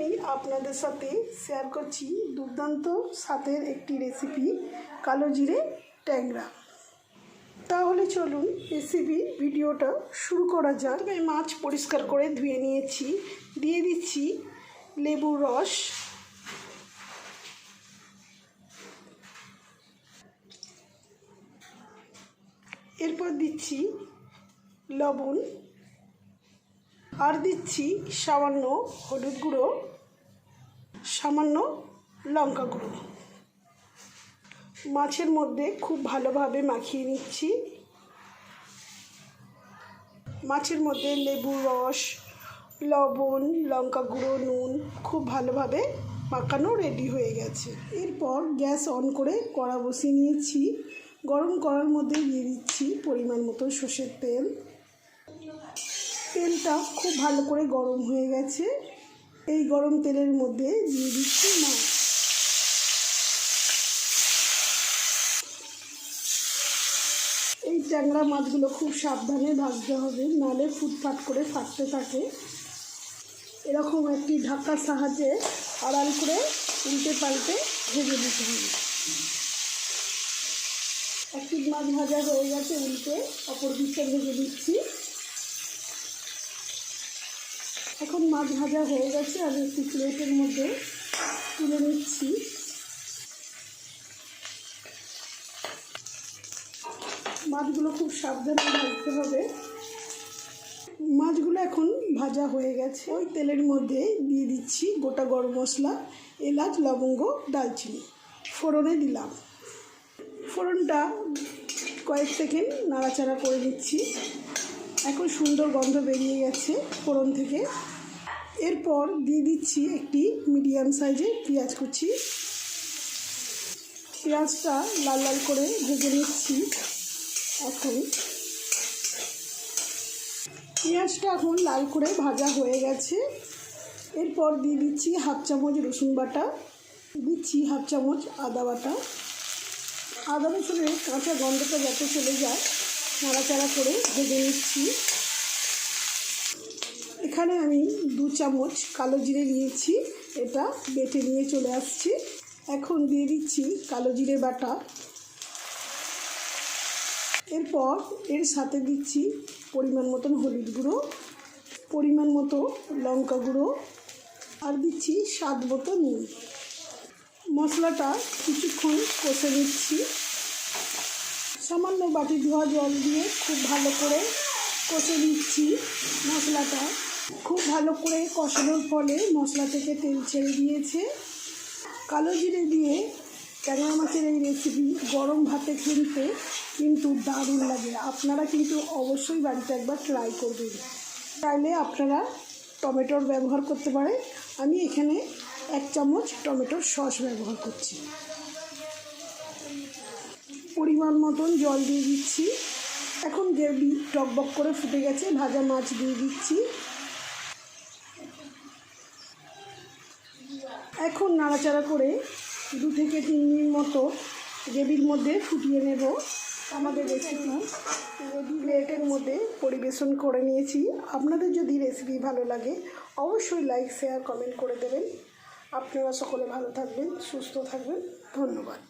আমি আপনাদের সাথে শেয়ার করছি দুর্দান্ত স্বাদের একটি রেসিপি কালো জিরে ট্যাংরা। তাহলে চলুন রেসিপি ভিডিওটা শুরু করা যাক। আমি মাছ পরিষ্কার করে ধুয়ে নিয়েছি। দিয়ে দিচ্ছি লেবুর রস। এরপর দিচ্ছি লবণ। আর দিচ্ছি সামান্য হলুদ গুঁড়ো, সামান্য লঙ্কা গুঁড়ো। মাছের মধ্যে খুব ভালোভাবে মাখিয়ে নিচ্ছি। মাছের মধ্যে লেবুর রস, লবণ, লঙ্কা গুঁড়ো, নুন খুব ভালোভাবে মাখানো রেডি হয়ে গেছে। এরপর গ্যাস অন করে কড়া বসিয়ে নিয়েছি। গরম করার মধ্যে দিয়ে দিচ্ছি পরিমাণ মতো সর্ষের তেল। তেলটা খুব ভালো করে গরম হয়ে গেছে। এই গরম তেলের মধ্যে দিয়ে দিচ্ছি মাছ এই ট্যাংরা মাছগুলো খুব সাবধানে ভাজতে হবে, নালে ফুটফাট করে ফাটতে থাকে। এরকম একটি ঢাকার সাহায্যে আড়াল করে উল্টে পাল্টে ভেজে দিতে হবে। একটি মাছ ভাজা হয়ে গেছে, উল্টে অপর দিকটা ভেজে দিচ্ছি এখন মাছ ভাজা হয়ে গেছে, আমি একটি প্লেটের মধ্যে তুলে নিচ্ছি। মাছগুলো খুব সাবধানে ভাজতে হবে। মাছগুলো এখন ভাজা হয়ে গেছে। ওই তেলের মধ্যে দিয়ে দিচ্ছি গোটা গরম মশলা, এলাচ, লবঙ্গ দালচিনি ফোড়নে দিলাম। ফোড়নটা কয়েক সেকেন্ড নাড়াচাড়া করে দিচ্ছি এখন সুন্দর গন্ধ বেরিয়ে গেছে ফোড়ন থেকে। এরপর দিয়ে দিচ্ছি একটি মিডিয়াম সাইজের পেঁয়াজ কুচি। পেঁয়াজটা লাল লাল করে ভেজে নিচ্ছি এখন। পেঁয়াজটা এখন লাল করে ভাজা হয়ে গেছে। এরপর দিয়ে দিচ্ছি হাফ চামচ রসুন বাটা। দিচ্ছি হাফ চামচ আদা বাটা। আদা রসুনের কাঁচা গন্ধটা যাতে চলে যায় নাড়াচাড়া করে ভেজে নিচ্ছি। এখানে আমি দু চামচ কালো জিরে নিয়েছি, এটা বেটে নিয়ে চলে আসছি। এখন দিয়ে দিচ্ছি কালো জিরে বাটা। এরপর এর সাথে দিচ্ছি পরিমাণ মতন হলুদ গুঁড়ো, পরিমাণ মতো লঙ্কা গুঁড়ো, আর দিচ্ছি স্বাদ মতো নুন। মশলাটা কিছুক্ষণ কষে নিচ্ছি। সামান্য বাটি ধোয়া জল দিয়ে খুব ভালো করে কষে নিচ্ছি মশলাটা। খুব ভালো করে কষানোর ফলে মশলা থেকে তেল ছেড়ে দিয়েছে। কালো জিরে দিয়ে ট্যাংরা মাছের এই রেসিপি গরম ভাতে খেতে কিন্তু দারুণ লাগে। আপনারা কিন্তু অবশ্যই বাড়িতে একবার ট্রাই করবেন। চাইলে আপনারা টমেটোর ব্যবহার করতে পারেন। আমি এখানে এক চামচ টমেটোর সস ব্যবহার করছি। পরিমাণ মতন জল দিয়ে দিচ্ছি। এখন গ্রেভি টকবক করে ফুটে গেছে, ভাজা মাছ দিয়ে দিচ্ছি। এখন নাড়াচাড়া করে দু থেকে তিন মিনিট মতো গ্রেভির মধ্যে ফুটিয়ে নেব। আমাদের রেসিপি রেডি প্লেটের মধ্যে পরিবেশন করে নিয়েছি। আপনাদের যদি রেসিপি ভালো লাগে, অবশ্যই লাইক শেয়ার কমেন্ট করে দেবেন। আপনারা সকলে ভালো থাকবেন, সুস্থ থাকবেন। ধন্যবাদ।